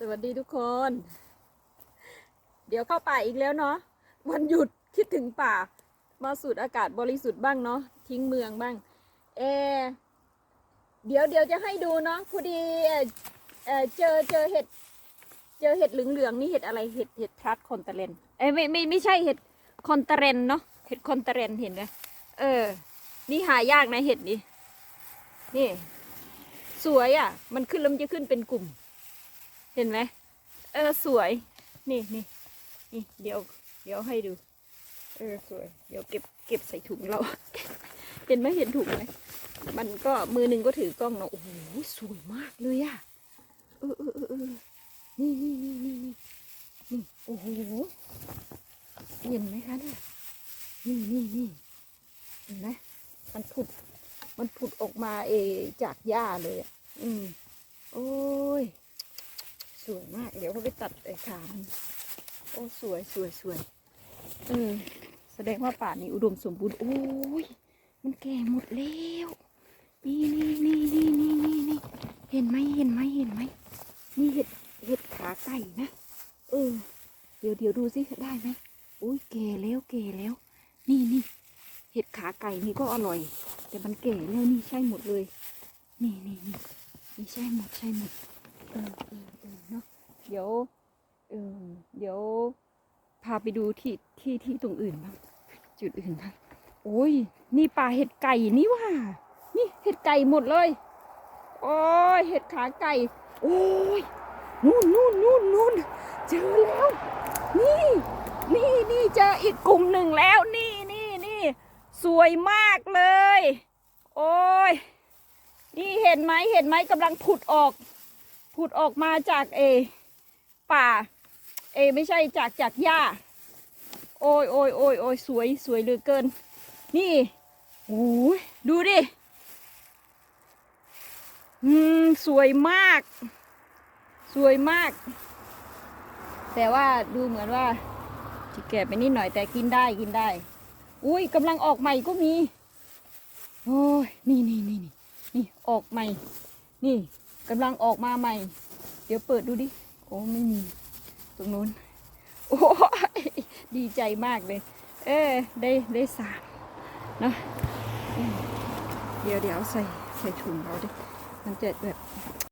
สวัสดีทุกคน เดี๋ยวเข้าป่าอีกแล้วเนาะวันหยุดคิดถึงป่า มาสูดอากาศบริสุทธิ์บ้างเนาะทิ้งเมืองบ้าง เอ เดี๋ยวเดี๋ยวจะให้ดูเนาะพอดีเออเออเจอเจอเห็ด เจอเห็ดเหลืองๆนี่เห็ดอะไรเห็ดเห็ดทัดคอนเตเรนเอ้ยไม่ไม่ไม่ใช่เห็ดคอนเตเรนเนาะเห็ดคอนเตเรนเห็นไหมเออ นี่หายากนะเห็ดนี้นี่ สวยอะ มันขึ้นแล้วมันจะขึ้นเป็นกลุ่ม เห็นไหมเออสวย นี่นี่นี่เดี๋ยว เดี๋ยวให้ดู เออสวย เดี๋ยวเก็บเก็บใส่ถุงเรา เห็นไหมเห็นถุงไหมมันก็มือหนึ่งก็ถือกล้องเนาะโอ้โหสวยมากเลยอะเออเออเออเออนี่นี่นี่นี่นี่นี่โอ้โหเห็นไหมคะเนี่ยนี่นี่นี่เห็นไหมมันผุด มันผุดออกมาเออจากหญ้าเลยอะ อืม โอ้ย สวยมาก เดี๋ยวเขาไปตัดไอ้ขามโอ้สวยสวยสวยเออแสดงว่าป่านี้อุดมสมบูรณ์โอ้ยมันแก่หมดแล้วนี่นี่นี่นี่นี่นี่นี่เห็นไหมเห็นไหมเห็นไหมนี่เห็ดเห็ดขาไก่นะเออ เดี๋ยวเดี๋ยวดูสิได้ไหมอุ้ยแก่แล้วแก่แล้ว นี่นี่เห็ดขาไก่นี่ก็อร่อย แต่มันแก่แล้วนี่ใช่หมดเลย นี่นี่นี่นี่ใช่หมดใช่หมด เนาะเดี๋ยวเออเดี๋ยวพาไปดูที่ที่ที่ตรงอื่นบ้างจุดอื่นบ้างโอ้ยนี่ป่าเห็ดไก่นี่ว่า นี่เห็ดไก่หมดเลย โอ้ยเห็ดขาไก่ โอ้ยนู่นนู่นนู่นนู่นเจอแล้ว นี่ นี่นี่เจออีกกลุ่มหนึ่งแล้ว นี่นี่นี่สวยมากเลย โอ้ยนี่เห็นไหมเห็นไหมกำลังผุดออก ผุดออกมาจากเอ ป่า เอ ไม่ใช่จากจากหญ้า โอ้ยโอ้ยโอ้ยโอ้ยสวยสวยเหลือเกิน นี่โอ้ยดูดิ อืม สวยมาก สวยมาก แต่ว่าดูเหมือนว่าจะแก่ไปนิดหน่อยแต่กินได้กินได้ อุ้ยกำลังออกใหม่ก็มี โอ้ย นี่นี่นี่นี่นี่ออกใหม่ นี่ กำลังออกมาใหม่ เดี๋ยวเปิดดูดิ โอ้ไม่มี ตรงนู้น โอ้ยดีใจมากเลย เออได้ได้สามเนาะเดี๋ยวเดี๋ยวใส่ใส่ถุงเราดิ มันจะแบบ